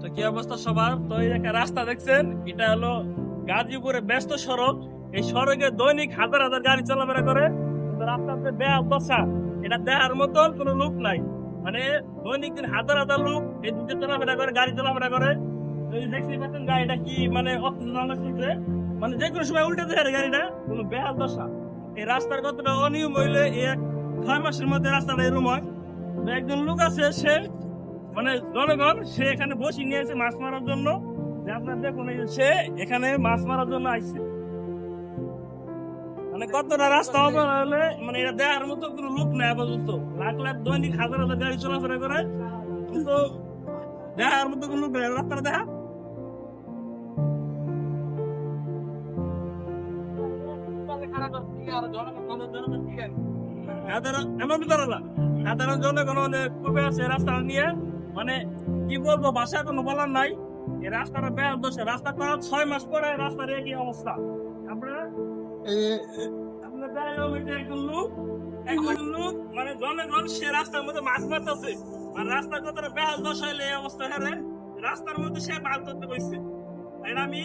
তো কি অবস্থা সবার? তো এই একটা রাস্তা দেখছেন, এটা হলো গাজীপুরে ব্যস্ত সড়ক। এই সড়কে দৈনিক হাজার হাজার গাড়ি চলাফেরা করে। কিন্তু রাস্তার যে বেয়া দশা এটা দেখার মতন কোনো লোক নাই। মানে দৈনিক দিন হাজার হাজার লোক এই দিকে চলাফেরা করে, গাড়ি চলাফেরা করে। দেখতে পাচ্ছেন গাড়িটা কি মানে অক্সিজেন মানে যে কোনো সময় উল্টে দেয় গাড়িটা, কোনো বেহাল দশা। এই রাস্তার কতটা অনিয়ম হইলে এক ছয় মাসের মধ্যে রাস্তাটা এরকম হয়। একজন লোক আছে, সে মানে জনগণ সে এখানে বসে নিয়েছে মাছ মারার জন্য আপনার দেখুন সে এখানে মাছ মারার জন্য আইছে। মানে কতটা রাস্তা হবে হলে মানে এটা দেখার মতো কোনো লোক নেই আপাতত। লাখ লাখ দৈনিক, হাজার হাজার গাড়ি চলাফেরা করে। কিন্তু মতো কোনো লোক রাস্তাটা দেখা। সাধারণ এমন ভিতরে সাধারণ জনগণ অনেক আছে রাস্তা নিয়ে মানে কি বলব ভাষা কোনো বলার নাই। এই রাস্তাটা বেহাল দোষে। রাস্তা করা ছয় মাস পরে রাস্তার একই অবস্থা। আপনারা আপনার দেখলাম এটা একজন লোক। একজন লোক মানে জনগণ সে রাস্তার মধ্যে মাছ মারতেছে। আর রাস্তার কতটা বেহাল দশা হলে এই অবস্থা হেরে রাস্তার মধ্যে সে মাছ ধরতে বসছে এটা আমি